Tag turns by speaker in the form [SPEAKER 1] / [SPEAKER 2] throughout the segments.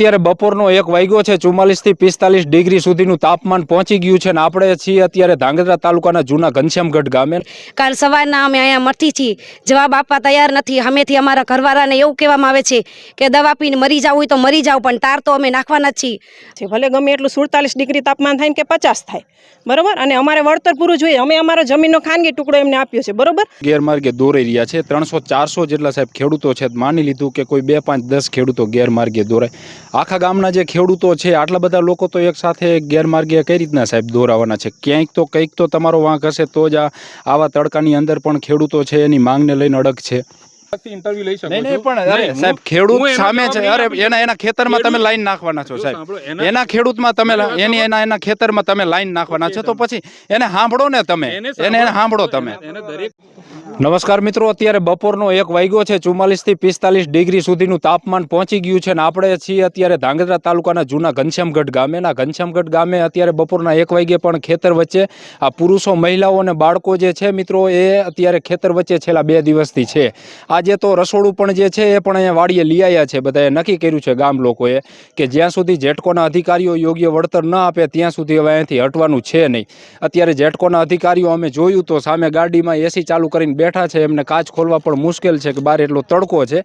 [SPEAKER 1] અત્યારે બપોરનો એક વાગ્યો છે ચુમ્માલીસથી પિસ્તાલીસ ડિગ્રી સુધીનું તાપમાન પહોંચી ગયું છે અને આપણે છીએ અત્યારે ધાંગધ્રા તાલુકાના જૂના ઘનશ્યામગઢ ગામે.
[SPEAKER 2] કાલ સવારના અમે અહીંયા મરતી છીએ જવાબ આપવા તૈયાર નથી. અમેથી અમારા ઘરવાળાને એવું કહેવામાં આવે છે કે દવા પીને મરી જાવ હોય તો મરી જાવ પણ તાર તો અમે નાખવાના જ છીએ.
[SPEAKER 3] ભલે ગમે એટલું સુડતાલીસ ડિગ્રી તાપમાન થાય કે પચાસ થાય બરોબર? અને અમારે વળતર પૂરું જોઈએ. અમે અમારો જમીનનો ખાનગી ટુકડો એમને આપ્યો છે બરોબર?
[SPEAKER 1] ગેરમાર્ગે દોરાઈ રહ્યા છે. ત્રણસો ચારસો જેટલા સાહેબ ખેડૂતો છે. માની લીધું કે કોઈ બે પાંચ દસ ખેડૂતો ગેરમાર્ગે દોરાય. આખા ગામના જે ખેડૂતો છે, આટલા બધા લોકો તો એક સાથે ગેરમાર્ગે કઈ રીતના સાહેબ દોરાવાના છે? ક્યાંક તો, કંઈક તો તમારો વાંક હશે, તો જ આવા તડકાની અંદર પણ ખેડૂતો છે, એની માંગને લઈને અડગ છે.
[SPEAKER 4] ઇન્ટરવ્યુ લઈ શકો
[SPEAKER 1] નહીં પણ અરે સાહેબ ખેડૂત સામે છે. અરે એના એના ખેતરમાં તમે લાઈન નાખવાના છો સાહેબ.
[SPEAKER 4] એના-
[SPEAKER 1] એના ખેડૂતમાં તમે
[SPEAKER 4] એની
[SPEAKER 1] એના એના ખેતરમાં તમે લાઈન નાખવાના છે તો પછી એને સાંભળો ને તમે.
[SPEAKER 4] એને
[SPEAKER 1] એને એને સાંભળો તમે. નમસ્કાર મિત્રો અત્યારે બપોરનો એક વાગ્યો છે. ચુમ્માલીસથી પિસ્તાલીસ ડિગ્રી સુધીનું તાપમાન પહોંચી ગયું છે અને આપણે છીએ અત્યારે ધાંગધ્રા તાલુકાના જૂના ઘનશ્યામગઢ ગામે. ના ઘનશ્યામગઢ ગામે અત્યારે બપોરના એક વાગે પણ ખેતર વચ્ચે આ પુરુષો મહિલાઓ અને બાળકો જે છે મિત્રો એ અત્યારે ખેતર વચ્ચે છેલ્લા બે દિવસથી છે. આજે તો રસોડું પણ જે છે એ પણ અહીંયા વાડીએ લઈ આવ્યા છે. બધાએ નક્કી કર્યું છે ગામ લોકોએ કે જ્યાં સુધી જેટકોના અધિકારીઓ યોગ્ય વળતર ન આપે ત્યાં સુધી હવે અહીંયાથી હટવાનું છે નહીં. અત્યારે જેટકોના અધિકારીઓ અમે જોયું તો સામે ગાડીમાં એસી ચાલુ કરીને બેઠા છે. એમને કાચ ખોલવા પણ મુશ્કેલ છે કે બહાર એટલો તડકો છે.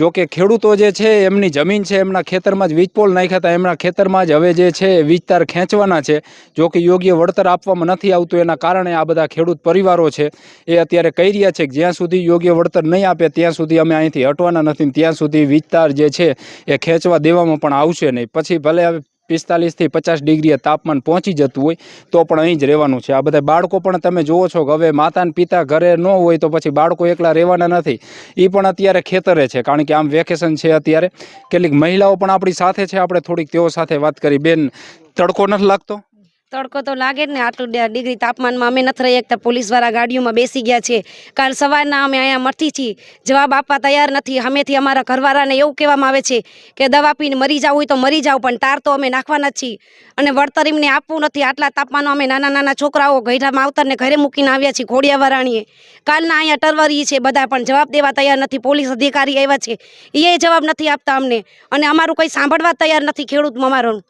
[SPEAKER 1] જો કે ખેડૂતો જે છે, એમની જમીન છે, એમના ખેતરમાં જ વીજપોલ નાખ્યા હતા. એમના ખેતરમાં જ હવે જે છે, વીજતાર ખેંચવાના છે. જો કે યોગ્ય વળતર આપવામાં નથી આવતું. એના કારણે આ બધા ખેડૂત પરિવારો છે, એ અત્યારે કહી રહ્યા છે કે જ્યાં સુધી યોગ્ય વળતર નહીં આપે, ત્યાં સુધી અમે અહીંથી હટવાના નથી. ત્યાં સુધી વીજતાર જે છે, એ ખેંચવા દેવામાં પણ આવશે નહીં. પછી ભલે હવે પિસ્તાલીસથી પચાસ ડિગ્રીએ તાપમાન પહોંચી જતું હોય તો પણ અહીં જ રહેવાનું છે. આ બધા બાળકો પણ તમે જુઓ છો કે હવે માતાને પિતા ઘરે ન હોય તો પછી બાળકો એકલા રહેવાના નથી. એ પણ અત્યારે ખેતરે છે. કારણ કે આમ વેકેશન છે અત્યારે. કેટલીક મહિલાઓ પણ આપણી સાથે છે. આપણે થોડીક તેઓ સાથે વાત કરી. બેન, તડકો નથી લાગતો?
[SPEAKER 2] તડકો તો લાગે જ ને, આટલું ડિગ્રી તાપમાનમાં અમે નથી રહી શકતા પોલીસવાળા ગાડીઓમાં બેસી ગયા છે. કાલ સવારના અમે અહીંયા મરતી છીએ. જવાબ આપવા તૈયાર નથી. અમેથી અમારા ઘરવાળાને એવું કહેવામાં આવે છે કે દવા પીને મરી જાવ હોય તો મરી જાવ, પણ તાર તો અમે નાખવાના છીએ. અને વળતર એમને આપવું નથી. આટલા તાપમાનમાં અમે નાના નાના છોકરાઓ ગઈઢા માવતરને ઘરે મૂકીને આવ્યા છીએ ખોડિયાવારાણીએ કાલના અહીંયા ટરવરી છે બધા, પણ જવાબ દેવા તૈયાર નથી. પોલીસ અધિકારી આવ્યા છે. એ જવાબ નથી આપતા અમને. અને અમારું કંઈ સાંભળવા તૈયાર નથી ખેડૂત અમારું.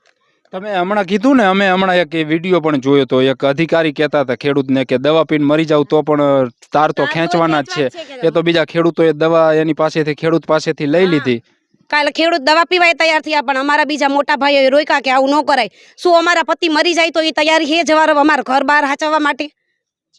[SPEAKER 1] તમે હમણાં કીધું ને અમે હમણાં એક વીડિયો પણ જોયો તો એક અધિકારી કહેતા હતા ખેડૂતને કે દવા પીને મરી જાવ તો પણ તાર તો ખેંચવાના જ છે. એ તો બીજા ખેડૂતોએ દવા એની પાસેથી ખેડૂત પાસેથી લઈ લીધી.
[SPEAKER 2] કાલે ખેડૂત દવા પીવાય તૈયાર થયા પણ અમારા બીજા મોટા ભાઈઓએ રોક્યા કે આવું ન કરાય. શું અમારા પતિ મરી જાય તો એ તૈયારી હે જવાર અમારા ઘર બહાર હાચવવા માટે?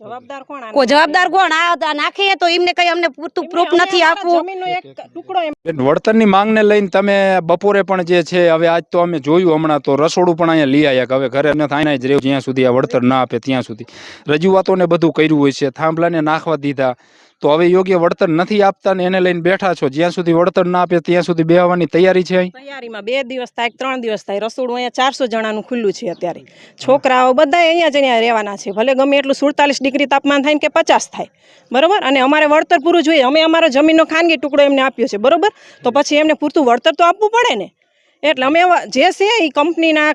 [SPEAKER 3] જવાબદાર કોણ
[SPEAKER 2] કો જવાબદાર કોણ? આ નાખે તો એમને કઈ અમને પૂરતું પ્રૂફ નથી આપવું.
[SPEAKER 3] જમીનનો એક ટુકડો એમ
[SPEAKER 1] વળતરની માંગને લઈને તમે બપોરે પણ જે છે હવે આજ તો અમે જોયું હમણાં તો રસોડું પણ અહીંયા લઈ આવ્યા કે હવે ઘરે ન થાય જ રહ્યું જ્યાં સુધી આ વળતર ના આપે ત્યાં સુધી. રજૂઆતોને બધું કર્યું હોય છે થાંભલાને નાખવા દીધા. તો હવે યોગ્ય વળતર નથી આપતા ને એને લઈને બેઠા છો. જ્યાં સુધી વળતર ના આપે ત્યાં સુધી બેહવાની તૈયારી છે
[SPEAKER 3] તૈયારીમાં બે દિવસ થાય, ત્રણ દિવસ થાય. રસોડું અહીંયા ચારસો જણાનું ખુલ્લું છે અત્યારે. છોકરાઓ બધા અહીંયા જ અહીંયા રહેવાના છે. ભલે ગમે એટલું સુડતાલીસ ડિગ્રી તાપમાન થાય કે પચાસ થાય. બરોબર? અને અમારે વળતર પૂરું જોઈએ. અમે અમારો જમીનનો ખાનગી ટુકડો એમને આપ્યો છે. બરોબર? તો પછી એમને પૂરતું વળતર તો આપવું પડે ને. એટલે અમે જે છે એ કંપનીના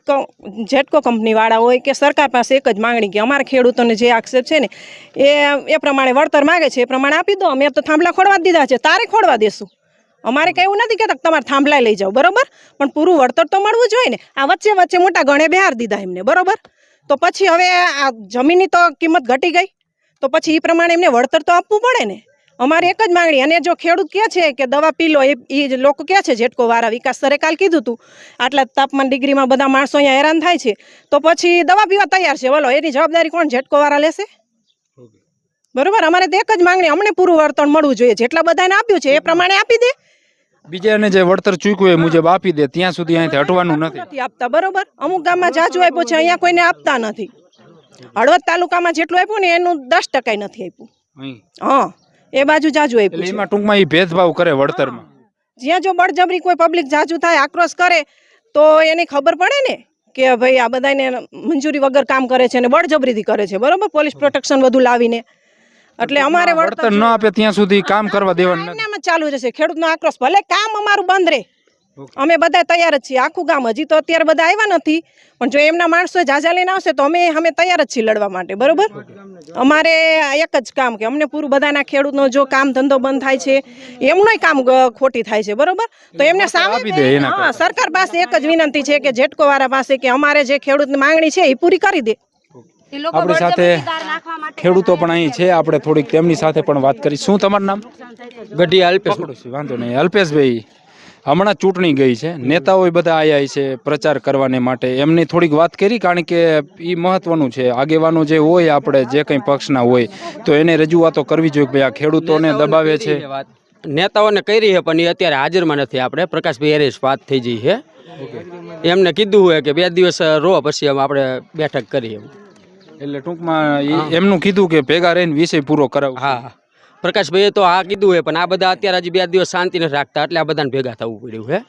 [SPEAKER 3] જેટકો કંપનીવાળા હોય કે સરકાર પાસે એક જ માગણી કે અમારા ખેડૂતોને જે આક્ષેપ છે ને, એ એ પ્રમાણે વળતર માગે છે, એ પ્રમાણે આપી દો. અમે તો થાંભલા ખોડવા દીધા છે. તારે ખોડવા દેશું. અમારે કહેવું નથી કે તમારે થાંભલા લઈ જાઓ. બરોબર? પણ પૂરું વળતર તો મળવું જોઈએ ને. આ વચ્ચે વચ્ચે મોટા ગણે બહાર દીધા એમને. બરોબર? તો પછી હવે આ જમીનની તો કિંમત ઘટી ગઈ. તો પછી એ પ્રમાણે એમને વળતર તો આપવું પડે ને. અમારી એક જ માંગણી અને જો ખેડૂત કહે છે કે દવા પી લો એ લોકો કહે છે જેટકો વાળા વિકાસ. સરે કાલ કીધું હતું આટલા તાપમાન ડિગ્રીમાં બધા માણસો અહીંયા હેરાન થાય છે. તો પછી દવા પીવા તૈયાર છે. બોલો એની જવાબદારી કોણ જેટકો વાળા લેશે? બરોબર અમારે તો એક જ માંગણી અમને પૂરું વળતર મળવું જોઈએ. જેટલા બધાને આપ્યું છે એ પ્રમાણે આપી દે.
[SPEAKER 1] બીજાને જે વળતર ચૂક્યું એ મુજબ આપી દે ત્યાં સુધી અહીંથી હટવાનું નથી.
[SPEAKER 3] આપતા બરોબર? અમુક ગામમાં જાજુ આપ્યું છે અહીંયા કોઈને આપતા નથી. હળવદ તાલુકામાં જેટલું આપ્યું ને એનું દસ ટકા નથી આપ્યું. હા. એ બાજુ જાજુ
[SPEAKER 1] એટલે
[SPEAKER 3] આપ્યું છે.
[SPEAKER 1] એમાં ટૂંકમાં એ ભેદભાવ કરે વળતરમાં.
[SPEAKER 3] જ્યાં જો બળજબરી કોઈ પબ્લિક જાજુ થાય આક્રોશ કરે તો એને ખબર પડે ને કે ભાઈ આ બધાને મંજૂરી વગર કામ કરે છે અને બળજબરીથી કરે છે. બરોબર? પોલીસ પ્રોટેક્શન બધું લાવીને. એટલે અમારે
[SPEAKER 1] વળતર ન આપે ત્યાં સુધી કામ કરવા દેવાનું નથી
[SPEAKER 3] એમ જ ચાલુ રહેશે ખેડૂતનો આક્રોશ ભલે કામ અમારું બંધ રહે અમે બધા તૈયાર જ છીએ. આખું ગામ હજી તો અત્યારે બધા આવ્યા નથી પણ જો એમના માણસો જાજા લઈને આવશે તો અમે અમે તૈયાર જ છીએ લડવા માટે. બરોબર? અમારે એક જ કામ કે અમને પૂરું બધાના ખેડૂતનો જો કામ ધંધો બંધ થાય છે એમનોય કામ ખોટી થાય છે બરોબર? તો એમને સામે હા સરકાર પાસે એક જ વિનંતી છે કે જેટકો વાળા પાસે કે અમારે જે ખેડૂતની માંગણી છે એ પૂરી કરી દે.
[SPEAKER 1] આપણી સાથે ખેડૂતો પણ અહીં છે આપણે થોડીક તેમની સાથે પણ વાત કરી શું તમારું નામ?
[SPEAKER 4] ગઢી અલ્પેશ.
[SPEAKER 1] વાંધો નહીં. અલ્પેશભાઈ. હમણાં ચૂંટણી ગઈ છે. નેતાઓ બધા આવ્યા છે પ્રચાર કરવાને માટે. એમની થોડીક વાત કરી કારણ કે એ મહત્વનું છે. આગેવાનો જે હોય આપણે જે કંઈ પક્ષના હોય તો એને રજૂઆતો કરવી જોઈએ કે ભાઈ આ ખેડૂતોને દબાવે છે.
[SPEAKER 4] નેતાઓને કરી છે પણ એ અત્યારે હાજરમાં નથી આપણે. પ્રકાશભાઈ એરેસ વાત થઈ જઈ છે. એમને કીધું હોય કે બે દિવસ રો પછી આપણે બેઠક કરીએ.
[SPEAKER 1] એટલે ટૂંકમાં એમનું કીધું કે ભેગા રહીને વિષય પૂરો કરાવ
[SPEAKER 4] હા. પ્રકાશભાઈએ તો આ કીધું હે પણ આ બધા અત્યારે હજી બે દિવસ શાંતિ નથી રાખતા એટલે આ બધાને ભેગા થવું પડ્યું હે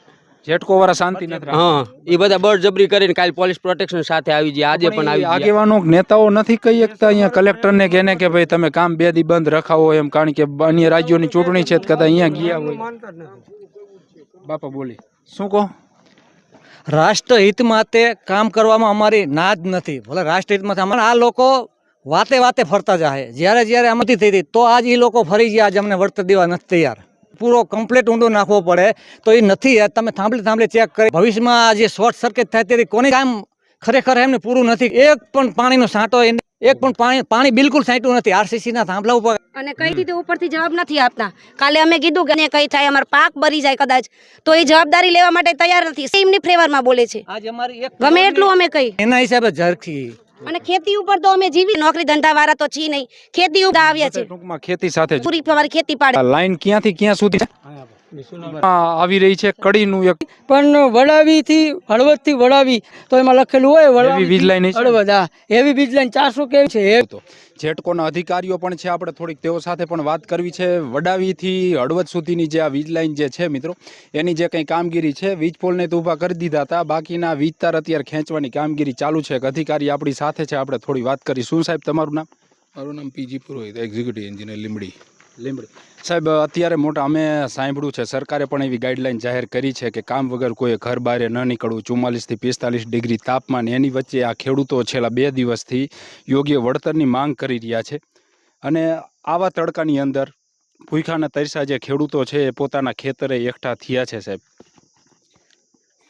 [SPEAKER 1] જેટકો વાળા શાંતિ નથી
[SPEAKER 4] હા એ બધા બળજબરી કરીને કાલ પોલીસ પ્રોટેક્શન સાથે આવી જાય આજે પણ
[SPEAKER 1] પણ
[SPEAKER 4] આવી
[SPEAKER 1] આગેવાનો નેતાઓ નથી કહી શકતા અહીંયા કલેક્ટરને કે કે ભાઈ તમે કામ બે દી બંધ રખાવો એમ કારણ કે અન્ય રાજ્યોની ચૂંટણી છે કદાચ અહીંયા ગયા હોય. બાપા બોલી. શું કહો?
[SPEAKER 5] રાષ્ટ્રહિત માટે કામ કરવામાં અમારી ના જ નથી. ભલે રાષ્ટ્રહિત માટે આ લોકો વાતે વાતે ફરતા જાય જ્યારે જ્યારે અમતી થઈ હતી તો આજ એ લોકો ફરી ગયા આજે અમને વળતર દેવા નથી તૈયાર. પૂરો કમ્પ્લેટ ઊંડો નાખવો પડે તો એ નથી તમે થાંભલે થાંભલે ચેક કરી. ભવિષ્યમાં જે શોર્ટ સર્કિટ થાય તેથી કોને કામ ખરેખર એમને પૂરું નથી. એક પણ પાણીનો સાંટો એને એક પણ પાણી પાણી બિલકુલ સાંટ્યું નથી. આરસીસી ના થાંભલા ઉપર.
[SPEAKER 2] અને કઈ રીતે ઉપરથી જવાબ નથી આપતા. કાલે અમે કીધું કે કઈ થાય અમારો પાક બરી જાય કદાચ. તો એ જવાબદારી લેવા માટે તૈયાર નથી. સેમની ફ્લેવરમાં બોલે છે.
[SPEAKER 5] આજ અમારી એક
[SPEAKER 2] ગમે એટલું અમે કહી
[SPEAKER 5] એના હિસાબે ઝરખી.
[SPEAKER 2] અને ખેતી ઉપર તો અમે જીવી નોકરી ધંધા વાળા તો છીએ નહીં ખેતી ઉપર આવ્યા છે
[SPEAKER 1] ટૂંકમાં ખેતી સાથે.
[SPEAKER 2] પૂરી ખેતી પાડે
[SPEAKER 1] લાઈન ક્યાંથી ક્યાં સુધી છે? આવી રહી છે કડીનું એક.
[SPEAKER 6] પણ વડાવીથી હળવદથી વડાવી તો એમાં લખેલું હોય
[SPEAKER 1] એવી વીજ લાઈન છે?
[SPEAKER 6] હળવદ હા. એવી વીજ લાઈન ચારસો કેવી છે? એ
[SPEAKER 1] જેટકોના અધિકારીઓ પણ છે આપણે થોડીક તેઓ સાથે પણ વાત કરવી છે. વડાવીથી હળવદ સુધીની જે આ વીજ લાઈન જે છે મિત્રો એની જે કંઈ કામગીરી છે વીજ પોલને તો ઊભા કરી દીધા હતા. બાકીના વીજ તાર અત્યારે ખેંચવાની કામગીરી ચાલુ છે. એક અધિકારી આપણી સાથે છે આપણે થોડી વાત કરી શું સાહેબ તમારું નામ?
[SPEAKER 7] મારું નામ PG Purohit executive engineer Limbdi.
[SPEAKER 1] Limbdi. સાહેબ, અત્યારે મોટા અમે સાંભળ્યું છે, સરકારે પણ એવી ગાઈડલાઈન જાહેર કરી છે કે કામ વગર કોઈ ઘર બહાર ન નીકળવું. ચુમ્માલીસથી પિસ્તાલીસ ડિગ્રી તાપમાન એની વચ્ચે આ ખેડૂતો છેલ્લા બે દિવસથી યોગ્ય વળતરની માંગ કરી રહ્યા છે. અને આવા તડકાની અંદર ભૂખાના તરસા જે ખેડૂતો છે એ પોતાના ખેતરે એકઠા થયા છે, સાહેબ.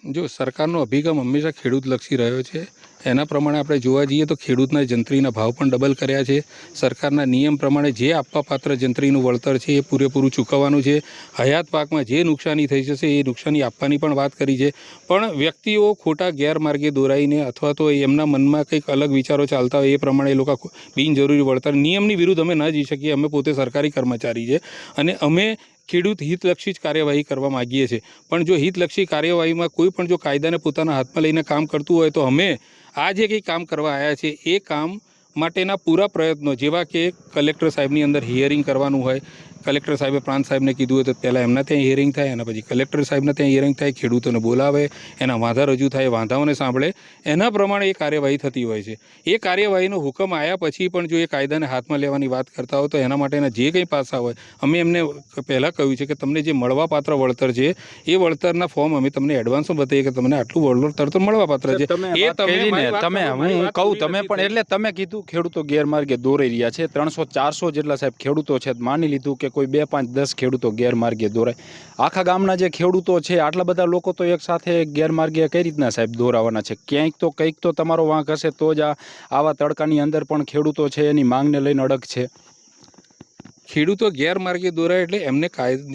[SPEAKER 7] જો સરકારનો અભિગમ હંમેશા ખેડૂતલક્ષી રહ્યો છે, એના પ્રમાણે આપણે જોવા જઈએ તો ખેડૂતના જંત્રીના ભાવ પણ ડબલ કર્યા છે. સરકારના નિયમ પ્રમાણે જે આપવા પાત્ર જંત્રીનું વળતર છે એ પૂરેપૂરું ચૂકવવાનું છે. હયાત પાકમાં જે નુકસાની થઈ જશે એ નુકસાની આપવાની પણ વાત કરી છે. પણ વ્યક્તિઓ ખોટા ગેરમાર્ગે દોરાઈને અથવા તો એમના મનમાં કંઈક અલગ વિચારો ચાલતા હોય એ પ્રમાણે એ લોકો બિનજરૂરી વળતર નિયમની વિરુદ્ધ અમે ન જઈ શકીએ, અમે પોતે સરકારી કર્મચારી છે. અને અમે ખેડૂત હિતલક્ષી જ કાર્યવાહી કરવા માગીએ છીએ. પણ જો હિતલક્ષી કાર્યવાહીમાં કોઈ પણ જો કાયદાને પોતાના હાથમાં લઈને કામ કરતું હોય તો અમે આ જે કંઈ કામ કરવા આવ્યા છે એ કામ માટેના પૂરા પ્રયત્નો, જેવા કે કલેક્ટર સાહેબની અંદર હિયરિંગ કરવાનું હોય કલેક્ટર સાહેબે પ્રાંત સાહેબને કીધું હોય તો પહેલાં એમના ત્યાં હિયરિંગ થાય એના પછી કલેક્ટર સાહેબના ત્યાં હિયરિંગ થાય ખેડૂતોને બોલાવે એના વાંધા રજૂ થાય વાંધાઓને સાંભળે એના પ્રમાણે એ કાર્યવાહી થતી હોય છે. એ કાર્યવાહીનો હુકમ આવ્યા પછી પણ જો એ કાયદાને હાથમાં લેવાની વાત કરતા હોય તો એના માટેના જે કંઈ પાસા હોય અમે એમને પહેલાં કહ્યું છે કે તમને જે મળવાપાત્ર વળતર છે એ વળતરના ફોર્મ અમે તમને એડવાન્સમાં બતાવીએ કે તમને આટલું વળતર તો મળવાપાત્ર છે.
[SPEAKER 1] તમે
[SPEAKER 7] એ
[SPEAKER 1] વાત તમે હું કહું તમે પણ એટલે તમે કીધું ખેડૂતો ગેરમાર્ગે દોરાઈ રહ્યા છે. ત્રણસો ચારસો જેટલા સાહેબ ખેડૂતો છે માની લીધું કે કોઈ બે પાંચ દસ ખેડૂતો ગેરમાર્ગે દોરાય. આખા ગામના જે ખેડૂતો છે, આટલા બધા લોકો તો એક સાથે ગેરમાર્ગે કઈ રીતના સાહેબ દોરાવાના છે? ક્યાંક તો કંઈક તો તમારો વાંક હશે, તો જ આવા તડકાની અંદર પણ ખેડૂતો છે, એની માંગને લઈને અડગ છે.
[SPEAKER 7] ખેડૂતો ગેરમાર્ગે દોરાય એટલે એમને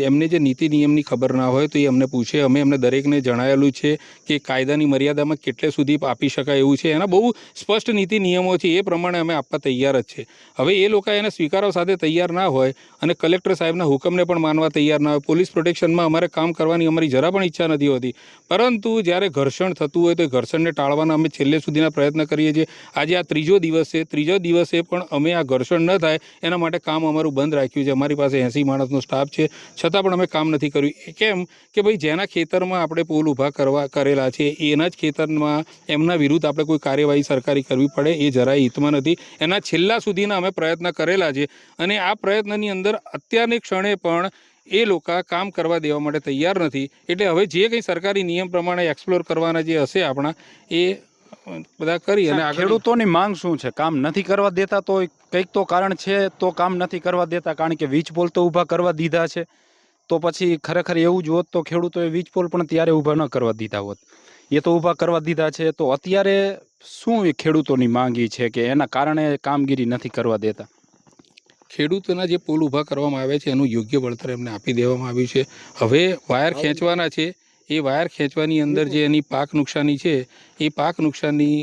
[SPEAKER 7] એમને જે નીતિ નિયમની ખબર ના હોય તો એ અમને પૂછે. અમે એમને દરેકને જણાવેલું છે કે કાયદાની મર્યાદામાં કેટલે સુધી આપી શકાય એવું છે. એના બહુ સ્પષ્ટ નીતિ નિયમો છે. એ પ્રમાણે અમે આપવા તૈયાર જ છે. હવે એ લોકો એને સ્વીકારવા સાથે તૈયાર ના હોય અને કલેક્ટર સાહેબના હુકમને પણ માનવા તૈયાર ના હોય. પોલીસ પ્રોટેક્શનમાં અમારે કામ કરવાની અમારી જરા પણ ઈચ્છા નથી હોતી. પરંતુ જ્યારે ઘર્ષણ થતું હોય તો ઘર્ષણને ટાળવાના અમે છેલ્લે સુધીના પ્રયત્ન કરીએ છીએ. આજે આ ત્રીજો દિવસ છે. ત્રીજો દિવસે પણ અમે આ ઘર્ષણ ન થાય. એના માટે કામ અમારું બંધ રાખ્યું છે. અમારી પાસે એંસી માણસનો સ્ટાફ છે. છતાં પણ અમે કામ નથી કર્યું. કેમ કે ભાઈ જેના ખેતરમાં આપણે પોલ ઊભા કરવા કરેલા છે, એના જ ખેતરમાં એમના વિરુદ્ધ આપણે કોઈ કાર્યવાહી સરકારી કરવી પડે એ જરાય હિતમાં નથી. એના છેલ્લા સુધીના અમે પ્રયત્ન કરેલા છે અને આ પ્રયત્નની અંદર અત્યારની ક્ષણે પણ એ લોકો કામ કરવા દેવા માટે તૈયાર નથી. એટલે હવે જે કંઈ સરકારી નિયમ પ્રમાણે એક્સપ્લોર કરવાના જે હશે આપણા, એ બધા કરી અને
[SPEAKER 1] ખેડૂતોની માંગ શું છે? કામ નથી કરવા દેતા તો કંઈક તો કારણ છે તો કામ નથી કરવા દેતા કારણ કે વીજ પોલ તો ઊભા કરવા દીધા છે. તો પછી ખરેખર એવું જ હોત તો ખેડૂતોએ વીજ પોલ પણ ત્યારે ઊભા ન કરવા દીધા હોત. એ તો ઊભા કરવા દીધા છે. તો અત્યારે શું એ ખેડૂતોની માંગી છે કે એના કારણે કામગીરી નથી કરવા દેતા?
[SPEAKER 7] ખેડૂતોના જે પુલ ઊભા કરવામાં આવ્યા છે એનું યોગ્ય વળતર એમને આપી દેવામાં આવ્યું છે. હવે વાયર ખેંચવાના છે. એ વાયર ખેંચવાની અંદર જે એની પાક નુકસાની છે, એ પાક નુકસાની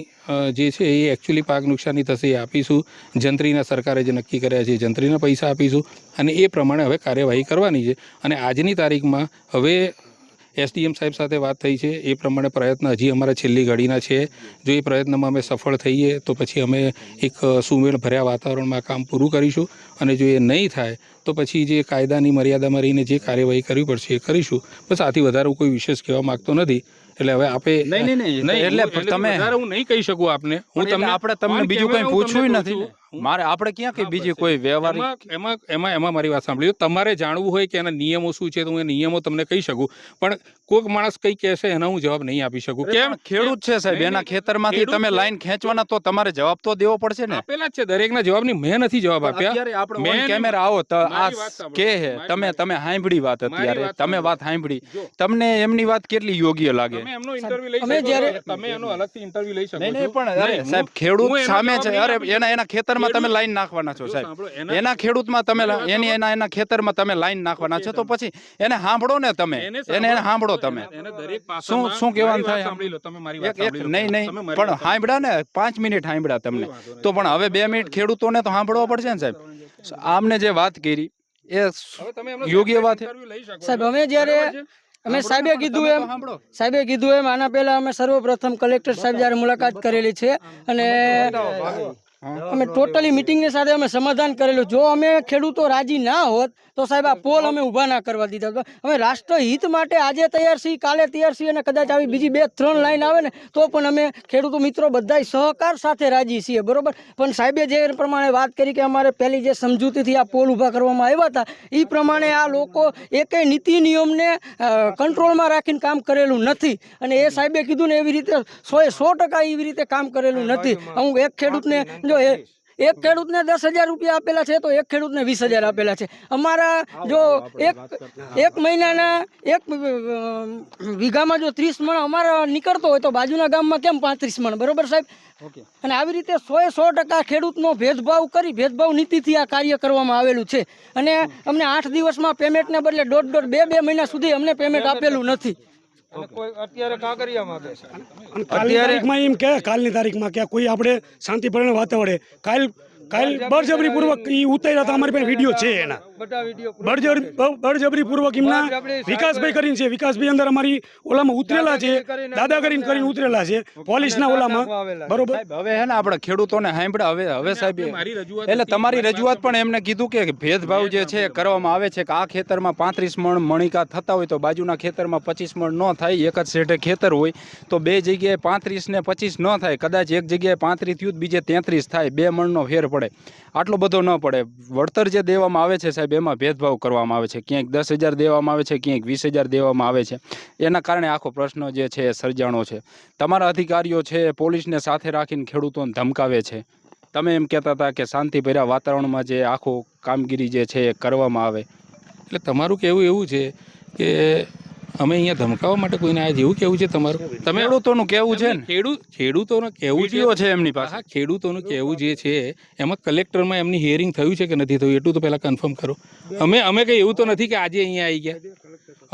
[SPEAKER 7] જે છે એ એકચ્યુઅલી પાક નુકસાની થશે એ આપીશું. જંત્રીના સરકારે જે નક્કી કર્યા છે જંત્રીના પૈસા આપીશું. અને એ પ્રમાણે હવે કાર્યવાહી કરવાની છે. અને આજની તારીખમાં હવે એસડીએમ સાહેબ સાથે વાત થઈ છે. એ પ્રમાણે પ્રયત્ન હજી અમારા છેલ્લી ઘડીના છે. જો એ પ્રયત્નમાં અમે સફળ થઈએ તો પછી અમે એક સુમેળ ભર્યા વાતાવરણમાં કામ પૂરું કરીશું. અને જો એ નહીં થાય તો પછી જે કાયદાની મર્યાદામાં રહીને જે કાર્યવાહી કરવી પડશે એ કરીશું. બસ આથી વધારે કોઈ વિશેષ કહેવા માંગતો નથી. એટલે હવે આપે
[SPEAKER 1] નહીં, નહીં, નહીં. એટલે તમે-
[SPEAKER 7] હું નહીં કહી શકું આપને. હું
[SPEAKER 1] તમને આપણે તમને બીજું કંઈ પૂછવું નથી. મારે આપણે ક્યાં કઈ બીજી કોઈ વ્યવહારિક
[SPEAKER 7] એમાં એમાં મારી વાત સાંભળી તમારે જાણવું હોય કે એના નિયમો શું છે તો હું એ નિયમો તમને કહી શકું. પણ કોઈક માણસ કઈ કહેશે એના હું જવાબ નહીં આપી શકું. કેમ?
[SPEAKER 1] ખેડૂત છે સાહેબ એના ખેતરમાંથી તમે લાઈન ખેંચવાના તો તમારે જવાબ તો દેવો પડશે ને?
[SPEAKER 7] આપેલા જ છે દરેકના જવાબની મેં નથી જવાબ આપ્યા. મેં
[SPEAKER 1] કેમેરા આવો તો આ. કે હે તમે તમે સાંભળી વાત અત્યારે. તમે વાત સાંભળી તમને એમની વાત કેટલી યોગ્ય લાગે?
[SPEAKER 7] તમે એમનો ઇન્ટરવ્યુ લઈ શકો તમે એનો અલગથી ઇન્ટરવ્યુ લઈ શકો
[SPEAKER 1] નહીં પણ અરે સાહેબ ખેડૂત સામે છે. અરે
[SPEAKER 7] એના
[SPEAKER 1] એના એના ખેતરમાં તમે લાઈન નાખવાના છો સાહેબ.
[SPEAKER 7] એના-
[SPEAKER 1] ખેડૂતમાં તમે એની એના એના ખેતરમાં તમે લાઈન નાખવાના છો. તો પછી એને સાંભળો ને તમે.
[SPEAKER 7] એને
[SPEAKER 1] એને સાંભળો. તમે. શું શું કહેવાનું થાય. નહીં નહીં પણ સાંભળ્યા ને પાંચ મિનિટ સાંભળ્યા તમને. તો પણ હવે બે મિનિટ ખેડૂતોને તો સાંભળવા પડશે ને સાહેબ. આમને જે વાત કરી એ યોગ્ય વાત
[SPEAKER 6] સાહેબ. અમે જ્યારે અમે સાહેબે કીધું એમ સાહેબે કીધું એમ આના પહેલા અમે સર્વપ્રથમ કલેક્ટર સાહેબ જયારે મુલાકાત કરેલી છે અને અમે ટોટલી મિટિંગની સાથે અમે સમાધાન કરેલું. જો અમે ખેડૂતો રાજી ના હોત તો સાહેબ આ પોલ અમે ઊભા ના કરવા દીધા. અમે રાષ્ટ્રહિત માટે આજે તૈયાર છીએ કાલે તૈયાર છીએ અને કદાચ આવી બીજી બે ત્રણ લાઈન આવે ને તો પણ અમે ખેડૂતો મિત્રો બધાય સહકાર સાથે રાજી છીએ બરોબર? પણ સાહેબે જે પ્રમાણે વાત કરી કે અમારે પહેલી જે સમજૂતીથી આ પોલ ઊભા કરવામાં આવ્યા હતા એ પ્રમાણે આ લોકો એકેય નીતિ નિયમને કંટ્રોલમાં રાખીને કામ કરેલું નથી. અને એ સાહેબે કીધું ને એવી રીતે સો એ સો ટકા એવી રીતે કામ કરેલું નથી. હું એક ખેડૂતને જો એ એક ખેડૂતને દસ હજાર રૂપિયા આપેલા છે તો એક ખેડૂતને વીસ હજાર આપેલા છે. અમારા જો એક એક મહિનાના એક વીઘામાં જો ત્રીસ મણ અમારા નીકળતો હોય તો બાજુના ગામમાં કેમ પાંત્રીસ મણ? બરોબર સાહેબ? અને આવી રીતે સો એ સો ટકા ખેડૂતનો ભેદભાવ કરી ભેદભાવ નીતિથી આ કાર્ય કરવામાં આવેલું છે. અને અમને આઠ દિવસમાં પેમેન્ટને બદલે દોઢ દોઢ બે બે મહિના સુધી અમને પેમેન્ટ આપેલું નથી.
[SPEAKER 8] અને કાલની તારીખમાં એમ કે કાલની તારીખમાં કે કોઈ આપણે શાંતિપૂર્ણ વાતાવરણે. કાલ કાલ બરજબરી પૂર્વક ઈ ઉતાર્યા હતા અમારી પાસે વીડિયો છે એના. બળજબરી બળજબરી પૂર્વક એમના વિકાસભાઈ કરીને છે. વિકાસભાઈ અંદર અમારી ઓલામાં ઉતરેલા છે. દાદા કરીને કરીને ઉતરેલા છે. પોલીસના ઓલામાં. બરોબર?
[SPEAKER 1] હવે હે ને આપણે ખેડૂતોને સાંભળ્યા હવે હવે સાહેબ એટલે તમારી રજૂઆત પણ એમને કીધું કે ભેદભાવ જે છે કરવામાં આવે છે કે આ ખેતરમાં પાંત્રીસ મણ મણિકા થતા હોય તો બાજુના ખેતરમાં પચીસ મણ ન થાય એક જ શેઠે ખેતર હોય તો બે જગ્યાએ પાંત્રીસ ને પચીસ ન થાય. કદાચ એક જગ્યાએ પાંત્રીસ થયું બીજે તેત્રીસ થાય બે મણનો ફેર પડે. આટલો બધો ન પડે. વળતર જે દેવામાં આવે છે સાહેબ એમાં ભેદભાવ કરવામાં આવે છે? ક્યાંક દસ હજાર દેવામાં આવે છે, ક્યાંક વીસ હજાર દેવામાં આવે છે? એના કારણે આખો પ્રશ્ન જે છે એ સર્જાણો છે. તમારા અધિકારીઓ છે પોલીસને સાથે રાખીને ખેડૂતોને ધમકાવે છે. તમે એમ કહેતા હતા કે શાંતિભર્યા વાતાવરણમાં જે આખો કામગીરી જે છે એ કરવામાં આવે.
[SPEAKER 7] એટલે તમારું કહેવું એવું છે કે અમે અહીંયા ધમકાવવા માટે કોઈને છે? એવું કેવું છે તમારું? તમે
[SPEAKER 1] ખેડૂતોનું કેવું છે
[SPEAKER 7] ખેડૂત ખેડૂતોનું કેવું છે?
[SPEAKER 1] છે એમની પાસે.
[SPEAKER 7] હા ખેડૂતોનું કેવું જે છે એમાં કલેક્ટરમાં એમની હિયરિંગ થયું છે કે નથી થયું એટલું તો પહેલાં કન્ફર્મ કરો. અમે અમે કંઈ એવું તો નથી કે આજે અહીંયા આવી ગયા?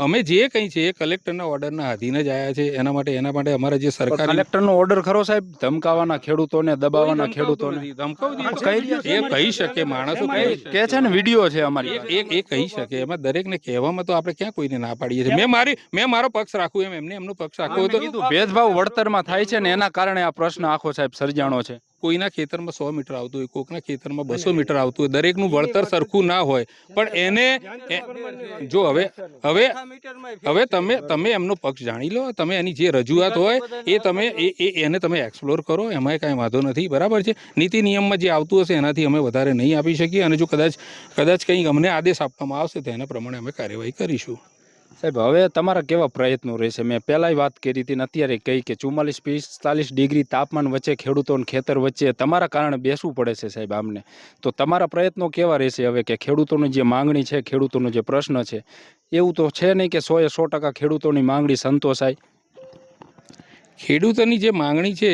[SPEAKER 7] અમે જે કંઈ છે એ કલેક્ટરના ઓર્ડરના આધીન જ આવ્યા છે. એના માટે એના માટે અમારા જે સરકાર
[SPEAKER 1] કલેક્ટરનો ઓર્ડર ખરો સાહેબ? ધમકાવાના ખેડૂતોને દબાવવાના
[SPEAKER 7] ખેડૂતો
[SPEAKER 1] ખેડૂતોને.
[SPEAKER 7] એ કહી શકે માણસો.
[SPEAKER 1] કે છે ને વીડિયો છે અમારી
[SPEAKER 7] એ કહી શકે. એમાં દરેકને કહેવામાં તો આપણે ક્યાં કોઈને ના પાડીએ છીએ? મેં મારી મેં મારો પક્ષ રાખું એમ. એમને એમનો પક્ષ રાખવો તો
[SPEAKER 1] ભેદભાવ વળતરમાં થાય છે ને એના કારણે આ પ્રશ્ન આખો સાહેબ સર્જાણો છે.
[SPEAKER 7] કોઈના ખેતરમાં સો મીટર આવતું હોય કોકના ખેતરમાં બસો મીટર આવતું હોય દરેકનું વળતર સરખું ના હોય. પણ એને જો હવે હવે હવે તમે તમે એમનો પક્ષ જાણી લો તમે એની જે રજૂઆત હોય એ તમે એ એ એને તમે એક્સપ્લોર કરો એમાં કાંઈ વાંધો નથી બરાબર છે? નીતિ નિયમમાં જે આવતું હશે એનાથી અમે વધારે નહીં આપી શકીએ અને જો કદાચ કદાચ કંઈક અમને આદેશ આપવામાં આવશે તો એના પ્રમાણે અમે કાર્યવાહી કરીશું.
[SPEAKER 1] સાહેબ, હવે તમારા કેવા પ્રયત્નો રહેશે? મેં પહેલાંય વાત કરી હતી અત્યારે કહી કે ચુમ્માલીસ પિસ્તાલીસ ડિગ્રી તાપમાન વચ્ચે ખેડૂતોને ખેતર વચ્ચે તમારા કારણે બેસવું પડે છે સાહેબ આમને. તો તમારા પ્રયત્નો કેવા રહેશે હવે કે ખેડૂતોની જે માંગણી છે, ખેડૂતોનો જે પ્રશ્ન છે, એવું તો છે નહીં કે સોએ સો ટકા ખેડૂતોની માંગણી સંતોષાય?
[SPEAKER 7] ખેડૂતોની જે માંગણી છે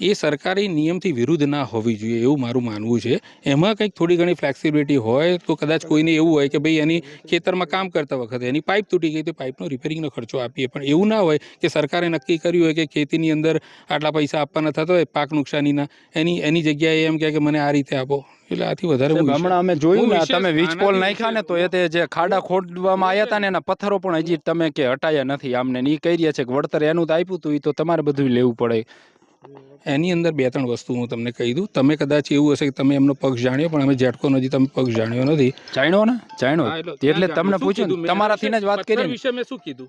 [SPEAKER 7] એ સરકારી નિયમથી વિરુદ્ધ ના હોવી જોઈએ એવું મારું માનવું છે. એમાં કંઈક થોડી ઘણી ફ્લેક્સિબિલિટી હોય તો કદાચ કોઈને એવું હોય કે ભાઈ એની ખેતરમાં કામ કરતા વખતે એની પાઇપ તૂટી ગઈ તો પાઇપનો રિપેરિંગનો ખર્ચો આપીએ. પણ એવું ના હોય કે સરકારે નક્કી કર્યું હોય કે ખેતીની અંદર આટલા પૈસા આપવાના થતા હોય પાક નુકસાનીના એની એની જગ્યાએ એમ કહે કે મને આ રીતે આપો. એટલે આથી વધારે
[SPEAKER 1] હમણાં અમે જોયું ને તમે વીજ પોલ નાખ્યા ને તો એ તે જે ખાડા ખોદવામાં આવ્યા હતા ને એના પથ્થરો પણ હજી તમે કે હટાયા નથી. આમને ને ઈ કહી રહ્યા છે કે વળતર એનું તો આપ્યું હતું એ તો તમારે બધું લેવું પડે.
[SPEAKER 7] એની અંદર બે ત્રણ વસ્તુ હું તમને કહી દઉં. તમે કદાચ એવું હશે કે તમે એમનો પક્ષ જાણ્યો પણ અમે ઝેટકો નથી તમે પક્ષ જાણ્યો નથી.
[SPEAKER 1] જાણ્યો ને? જાણ્યો. એટલે તમને પૂછ્યું તમારાથી જ વાત કરી
[SPEAKER 7] વિશે મેં શું કીધું?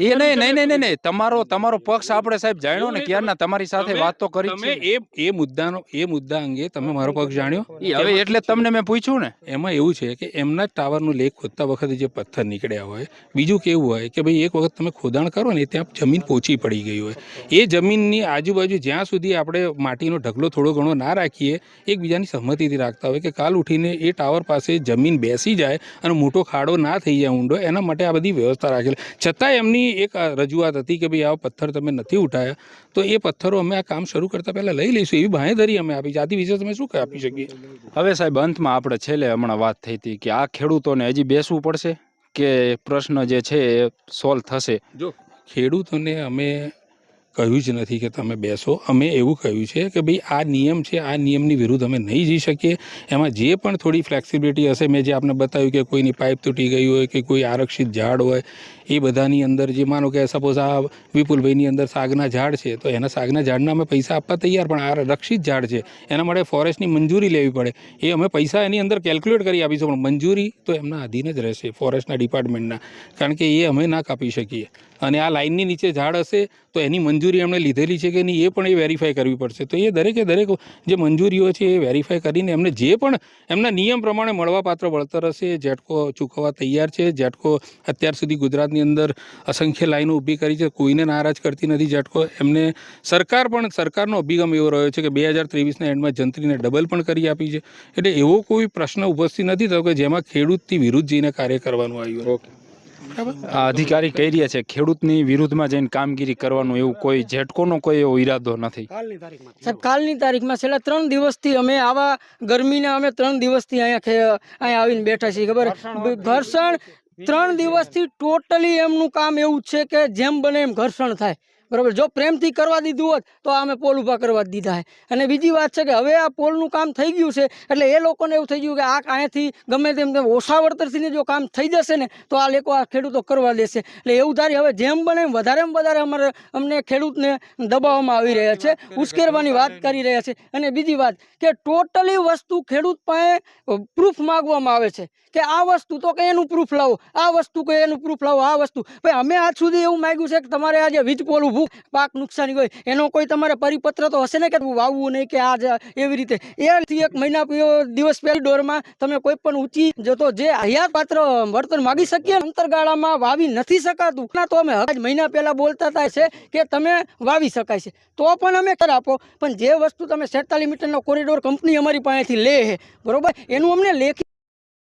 [SPEAKER 1] એ નહીં નહીં નહીં નહીં તમારો તમારો પક્ષ આપણે સાહેબ જાણ્યો ને ક્યારના? તમારી સાથે વાત તો કરી
[SPEAKER 7] તમે એ એ મુદ્દાનો એ મુદ્દા અંગે તમે મારો પક્ષ જાણ્યો?
[SPEAKER 1] હવે એટલે તમને મેં પૂછ્યું ને.
[SPEAKER 7] એમાં એવું છે કે એમના જ ટાવરનું લેખ ખોદતા વખતે જે પથ્થર નીકળ્યા હોય બીજું કેવું હોય કે ભાઈ એક વખત તમે ખોદાણ કરો ને ત્યાં જમીન પોચી પડી ગઈ હોય. એ જમીનની આજુબાજુ જ્યાં સુધી આપણે માટીનો ઢગલો થોડો ઘણો ના રાખીએ એકબીજાની સહમતિથી રાખતા હોય કે કાલ ઉઠીને એ ટાવર પાસે જમીન બેસી જાય અને મોટો ખાડો ના થઈ જાય ઊંડો એના માટે આ બધી વ્યવસ્થા રાખેલી. છતાં એમની એક રજૂઆત હતી કે ભાઈ આવા પથ્થર તમે નથી ઉઠાયા તો એ પથ્થરો અમે આ કામ શરૂ કરતાં પહેલાં લઈ લઈશું એવી બાંહેધરી અમે આપી. જાતિ વિશે તમે શું આપી શકીએ?
[SPEAKER 1] હવે સાહેબ અંતમાં આપણે છેલ્લે હમણાં વાત થઈ હતી કે આ ખેડૂતોને હજી બેસવું પડશે? કે પ્રશ્ન જે છે એ સોલ્વ થશે?
[SPEAKER 7] જો ખેડૂતોને અમે કહ્યું જ નથી કે તમે બેસો. અમે એવું કહ્યું છે કે ભાઈ આ નિયમ છે, આ નિયમની વિરુદ્ધ અમે નહીં જઈ શકીએ. એમાં જે પણ થોડી ફ્લેક્સિબિલિટી હશે, મેં જે આપને બતાવ્યું કે કોઈની પાઇપ તૂટી ગઈ હોય કે કોઈ આરક્ષિત ઝાડ હોય એ બધાની અંદર જે માનો કે સપોઝ આ વિપુલભાઈની અંદર સાગના ઝાડ છે, તો એના સાગના ઝાડના અમે પૈસા આપવા તૈયાર, પણ આ રક્ષિત ઝાડ છે. એના માટે ફોરેસ્ટની મંજૂરી લેવી પડે. એ અમે પૈસા એની અંદર કેલ્ક્યુલેટ કરી આપીશું, પણ મંજૂરી તો એમના અધીન જ રહેશે ફોરેસ્ટના ડિપાર્ટમેન્ટના કારણ કે એ અમે ના કાપી શકીએ. અને આ લાઇનની નીચે ઝાડ હશે, તો એની મંજૂરી એમણે લીધેલી છે કે નહીં, એ પણ એ વેરીફાઈ કરવી પડશે. તો એ દરેકે દરેક જે મંજૂરીઓ છે એ વેરીફાઈ કરીને એમને જે પણ એમના નિયમ પ્રમાણે મળવાપાત્ર વળતર હશે, જેટકો ચૂકવવા તૈયાર છે, જેટકો અત્યાર સુધી ગુજરાતની અંદર અસંખ્ય લાઈનો ઊભી કરી છે. કોઈને નારાજ કરતી નથી ઝટકો. એમને સરકાર પણ સરકારનો અભિગમ એવો રહ્યો છે કે બે હજાર ત્રેવીસના એન્ડમાં જંત્રીને ડબલ પણ કરી આપી છે. એટલે એવો કોઈ પ્રશ્ન ઉપસ્થિત નથી થયો કે જેમાં ખેડૂતથી વિરુદ્ધ જઈને કાર્ય કરવાનું આવ્યું.
[SPEAKER 1] આ અધિકારી કહી રહ્યા છે ખેડૂતની વિરુદ્ધમાં જઈને કામગીરી કરવાનું એવું કોઈ ઝેટકોનો કોઈ એવો ઈરાદો નથી.
[SPEAKER 6] સાહેબ કાલની તારીખમાં છેલ્લા ત્રણ દિવસથી અમે આવા ગરમીના અમે ત્રણ દિવસથી અહીંયા અહીંયા આવીને બેઠા છીએ ખબર? ઘર્ષણ ત્રણ દિવસથી ટોટલી એમનું કામ એવું છે કે જેમ બને એમ ઘર્ષણ થાય. બરાબર? જો પ્રેમથી કરવા દીધું હોત તો અમે પોલ ઊભા કરવા દીધા છે અને બીજી વાત છે કે હવે આ પોલનું કામ થઈ ગયું છે એટલે એ લોકોને એવું થઈ ગયું કે આ અહીંયાથી ગમે તેમ તેમ ઓછા વળતરથી ને જો કામ થઈ જશે ને તો આ લોકો આ ખેડૂતો કરવા દેશે. એટલે એવું ધારી હવે જેમ બને એમ વધારેમાં વધારે અમારે અમને ખેડૂતને દબાવવામાં આવી રહ્યા છે ઉશ્કેરવાની વાત કરી રહ્યા છે. અને બીજી વાત કે ટોટલી વસ્તુ ખેડૂત પાસે પ્રૂફ માગવામાં આવે છે કે આ વસ્તુ તો કે એનું પ્રૂફ લાવો આ વસ્તુ કે એનું પ્રૂફ લાવો આ વસ્તુ. ભાઈ અમે આજ સુધી એવું માગ્યું છે કે તમારે આજે વીજ પોલ ઊભું પાક નુકસાની હોય? એનો કોઈ તમારે પરિપત્ર તો હશે ને કે વાવવું નહીં કે આ એવી રીતે? એથી એક મહિના દિવસ પહેલી ડોરમાં તમે કોઈ પણ ઊંચી જતો જે હયાત પાત્ર વળતર માગી શકીએ, અંતરગાળામાં વાવી નથી શકાતું. ના તો અમે હજ મહિના પહેલાં બોલતા હતા છે કે તમે વાવી શકાય છે. તો પણ અમે કર આપો. પણ જે વસ્તુ તમે સેતાલીસ મીટરનો કોરિડોર કંપની અમારી પાસેથી લે બરોબર? એનું અમને લેખિત